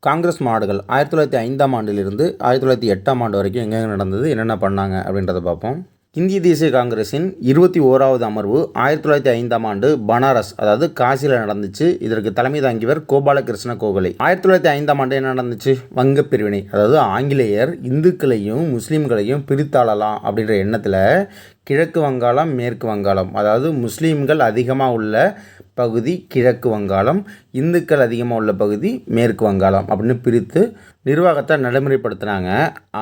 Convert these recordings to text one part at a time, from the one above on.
காங்கிரஸ் மாடுகள் ஆயிரத்தி தொள்ளாயிரத்தி ஐந்தாம் ஆண்டிலிருந்து ஆயிரத்தி தொள்ளாயிரத்தி எட்டாம் ஆண்டு வரைக்கும் எங்கெங்கே நடந்தது என்னென்ன பண்ணாங்க அப்படின்றத பார்ப்போம். இந்திய தேசிய காங்கிரஸின் இருபத்தி ஓராவது அமர்வு ஆயிரத்தி தொள்ளாயிரத்தி ஐந்தாம் ஆண்டு பனாரஸ் அதாவது காசியில் நடந்துச்சு. இதற்கு தலைமை தாங்கியவர் கோபாலகிருஷ்ண கோகலே. ஆயிரத்தி தொள்ளாயிரத்தி ஐந்தாம் ஆண்டு என்ன நடந்துச்சு? வங்கப் பிரிவினை அதாவது ஆங்கிலேயர் இந்துக்களையும் முஸ்லீம்களையும் பிரித்தாளலாம் அப்படின்ற எண்ணத்தில் கிழக்கு வங்காளம் மேற்கு வங்காளம். அதாவது முஸ்லீம்கள் அதிகமாக உள்ள பகுதி கிழக்கு வங்காளம் இந்துக்கள் அதிகமாக உள்ள பகுதி மேற்கு வங்காளம் அப்படின்னு பிரித்து நிர்வாகத்தை நடைமுறைப்படுத்தினாங்க.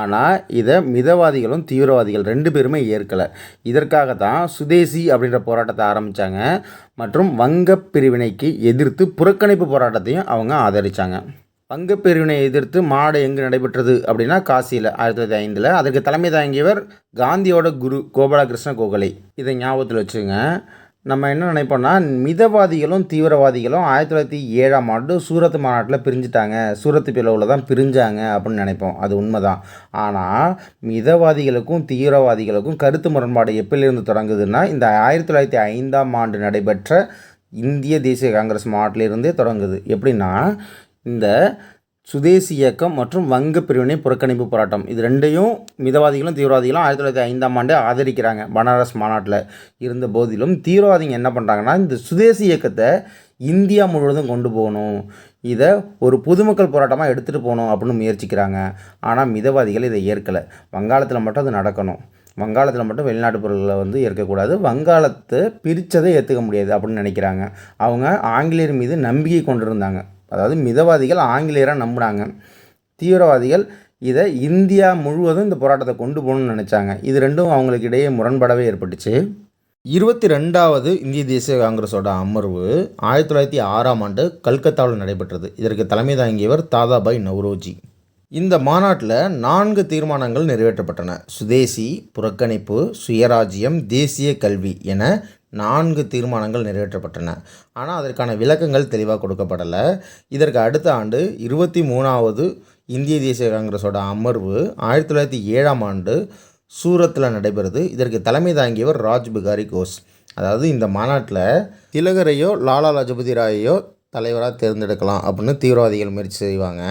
ஆனால் இதை மிதவாதிகளும் தீவிரவாதிகள் ரெண்டு பேருமே ஏற்கலை. இதற்காக தான் சுதேசி அப்படின்ற போராட்டத்தை ஆரம்பித்தாங்க மற்றும் வங்கப் பிரிவினைக்கு எதிர்த்து புறக்கணிப்பு போராட்டத்தையும் அவங்க ஆதரித்தாங்க பங்குப்பிரிவினை எதிர்த்து மாடு எங்கு நடைபெற்றது அப்படின்னா காசியில் ஆயிரத்தி தொள்ளாயிரத்தி ஐந்தில். அதற்கு தலைமை தாங்கியவர் காந்தியோட குரு கோபாலகிருஷ்ண கோகலே. இதை ஞாபகத்தில் வச்சுங்க. நம்ம என்ன நினைப்போம்னா மிதவாதிகளும் தீவிரவாதிகளும் ஆயிரத்தி தொள்ளாயிரத்தி ஏழாம் ஆண்டு சூரத் மாநாட்டில் பிரிஞ்சுட்டாங்க. சூரத்து பிளவில் தான் பிரிஞ்சாங்க அப்படின்னு நினைப்போம். அது உண்மைதான். ஆனால் மிதவாதிகளுக்கும் தீவிரவாதிகளுக்கும் கருத்து முரண்பாடு எப்பிலிருந்து தொடங்குதுன்னா இந்த ஆயிரத்தி தொள்ளாயிரத்தி ஐந்தாம் ஆண்டு நடைபெற்ற இந்திய தேசிய காங்கிரஸ் மாநாட்டிலிருந்தே தொடங்குது. எப்படின்னா இந்த சுதேசி இயக்கம் மற்றும் வங்க பிரிவினை புறக்கணிப்பு போராட்டம். இது ரெண்டையும் மிதவாதிகளும் தீவிரவாதிகளும் ஆயிரத்தி தொள்ளாயிரத்தி ஐந்தாம் ஆண்டு ஆதரிக்கிறாங்க பனாரஸ் மாநாட்டில் இருந்த போதிலும். தீவிரவாதிங்க என்ன பண்ணுறாங்கன்னா இந்த சுதேசி இயக்கத்தை இந்தியா முழுவதும் கொண்டு போகணும். இதை ஒரு பொதுமக்கள் போராட்டமாக எடுத்துகிட்டு போகணும் அப்படின்னு முயற்சிக்கிறாங்க. ஆனால் மிதவாதிகள் இதை ஏற்கலை. வங்காளத்தில் மட்டும் அது நடக்கணும். வங்காளத்தில் மட்டும் வெளிநாட்டு பொருள்களை வந்து ஏற்கக்கூடாது. வங்காளத்தை பிரித்ததை ஏற்றுக்க முடியாது அப்படின்னு நினைக்கிறாங்க. அவங்க ஆங்கிலேயர் மீது நம்பிக்கை கொண்டிருந்தாங்க. அதாவது மிதவாதிகள் ஆங்கிலேயராக நம்பினாங்க. தீவிரவாதிகள் இதை இந்தியா முழுவதும் இந்த போராட்டத்தை கொண்டு போகணும்னு நினச்சாங்க. இது ரெண்டும் அவங்களுக்கு இடையே முரண்படவே ஏற்பட்டுச்சு. இருபத்தி ரெண்டாவது இந்திய தேசிய காங்கிரஸோட அமர்வு ஆயிரத்தி தொள்ளாயிரத்தி ஆறாம் ஆண்டு கல்கத்தாவில் நடைபெற்றது. இதற்கு தலைமை தாங்கியவர் தாதாபாய் நவ்ரோஜி. இந்த மாநாட்டில் நான்கு தீர்மானங்கள் நிறைவேற்றப்பட்டன. சுதேசி புறக்கணிப்பு சுயராஜ்யம் தேசிய கல்வி என நான்கு தீர்மானங்கள் நிறைவேற்றப்பட்டன. ஆனால் அதற்கான விளக்கங்கள் தெளிவாக கொடுக்கப்படலை. இதற்கு அடுத்த ஆண்டு இருபத்தி மூணாவது இந்திய தேசிய காங்கிரஸோட அமர்வு ஆயிரத்தி தொள்ளாயிரத்தி ஏழாம் ஆண்டு சூரத்தில் நடைபெறுது. இதற்கு தலைமை தாங்கியவர் ராஜ் பிகாரி கோஸ் அதாவது இந்த மாநாட்டில் திலகரையோ லாலா லஜபதி ராயையோ தலைவராக தேர்ந்தெடுக்கலாம் அப்படின்னு தீவிரவாதிகள் முயற்சி செய்வாங்க.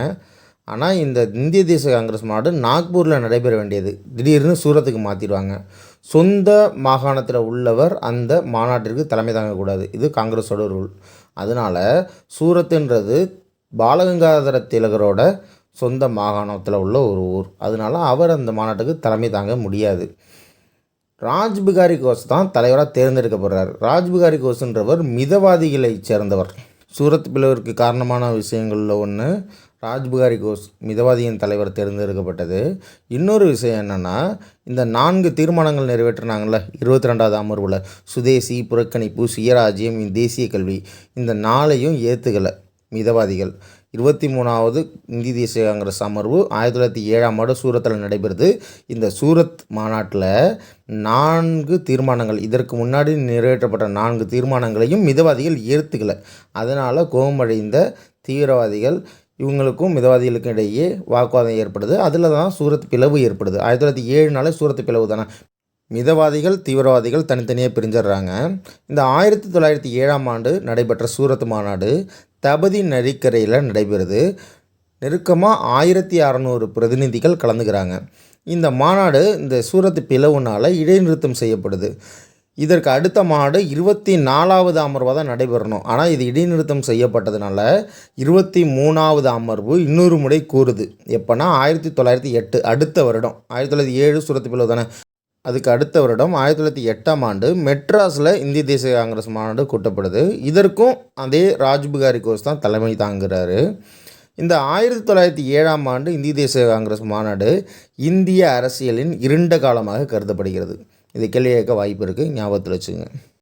ஆனால் இந்த இந்திய தேசிய காங்கிரஸ் மாநாடு நாக்பூரில் நடைபெற வேண்டியது. திடீர்னு சூரத்துக்கு மாற்றிடுவாங்க சொந்த மாகாணத்தில் உள்ளவர் அந்த மாநாட்டிற்கு தலைமை தாங்கக்கூடாது. இது காங்கிரஸோட ரூல் அதனால் சூரத்துன்றது பாலகங்காதர திலகரோட சொந்த மாகாணத்தில் உள்ள ஒரு ஊர். அதனால் அவர் அந்த மாநாட்டுக்கு தலைமை தாங்க முடியாது. ராஜ்பிகாரி கோஸ் தான் தலைவராக தேர்ந்தெடுக்கப்படுறார் ராஜ்பிகாரி கோஸ்ன்றவர் மிதவாதிகளை சேர்ந்தவர். சூரத் பிளவிற்கு காரணமான விஷயங்களில் ஒன்று ராஜ்புகாரி கோஸ் மிதவாதியின் தலைவர் தேர்ந்தெடுக்கப்பட்டது. இன்னொரு விஷயம் என்னென்னா இந்த நான்கு தீர்மானங்கள் நிறைவேற்றினாங்கள்ல இருபத்தி ரெண்டாவது அமர்வில். சுதேசி புறக்கணிப்பு சுயராஜ்யம் தேசிய கல்வி. இந்த நாளையும் ஏற்றுக்கலை மிதவாதிகள். இருபத்தி மூணாவது இந்தி தேசிய காங்கிரஸ் அமர்வு ஆயிரத்தி தொள்ளாயிரத்தி ஏழாம் ஆண்டு சூரத்தில் நடைபெறுது. இந்த சூரத் மாநாட்டில் நான்கு தீர்மானங்கள் இதற்கு முன்னாடி நிறைவேற்றப்பட்ட நான்கு தீர்மானங்களையும் மிதவாதிகள் ஏற்றுக்கலை. அதனால் கோபமடைந்த தீவிரவாதிகள் இவங்களுக்கும் மிதவாதிகளுக்கும் இடையே வாக்குவாதம் ஏற்படுது. அதில் தான் சூரத் பிளவு ஏற்படுது. ஆயிரத்தி தொள்ளாயிரத்தி ஏழுனாலே சூரத் பிளவு தானே. மிதவாதிகள் தீவிரவாதிகள் தனித்தனியாக பிரிஞ்சிடுறாங்க. இந்த ஆயிரத்தி தொள்ளாயிரத்தி ஏழாம் ஆண்டு நடைபெற்ற சூரத் மாநாடு தபதி நதிக்கரையில் நடைபெறுது. நெருக்கமாக ஆயிரத்தி அறநூறு பிரதிநிதிகள் கலந்துக்கிறாங்க இந்த மாநாடு இந்த சூரத் பிளவுனால் இடைநிறுத்தம் செய்யப்படுது. இதற்கு அடுத்த மாநாடு இருபத்தி நாலாவது அமர்வாக தான் நடைபெறணும். ஆனால் இது இடைநிறுத்தம் செய்யப்பட்டதுனால இருபத்தி மூணாவது அமர்வு இன்னொரு முறை கூறுது. எப்போனா ஆயிரத்தி தொள்ளாயிரத்தி எட்டு அடுத்த வருடம். ஆயிரத்தி தொள்ளாயிரத்தி ஏழு சூரத்து பிளவு தானே? அதுக்கு அடுத்த வருடம் ஆயிரத்தி தொள்ளாயிரத்தி எட்டாம் ஆண்டு மெட்ராஸில் இந்திய தேசிய காங்கிரஸ் மாநாடு கூட்டப்படுது. இதற்கும் அதே ராஜ்பிகாரி கோஸ் தான் தலைமை தாங்குகிறாரு இந்த ஆயிரத்தி தொள்ளாயிரத்தி ஏழாம் ஆண்டு இந்திய தேசிய காங்கிரஸ் மாநாடு இந்திய அரசியலின் இருண்ட காலமாக கருதப்படுகிறது. இது கேள்வி கேட்க வாய்ப்பு இருக்குது ஞாபகத்தில் வச்சுங்க.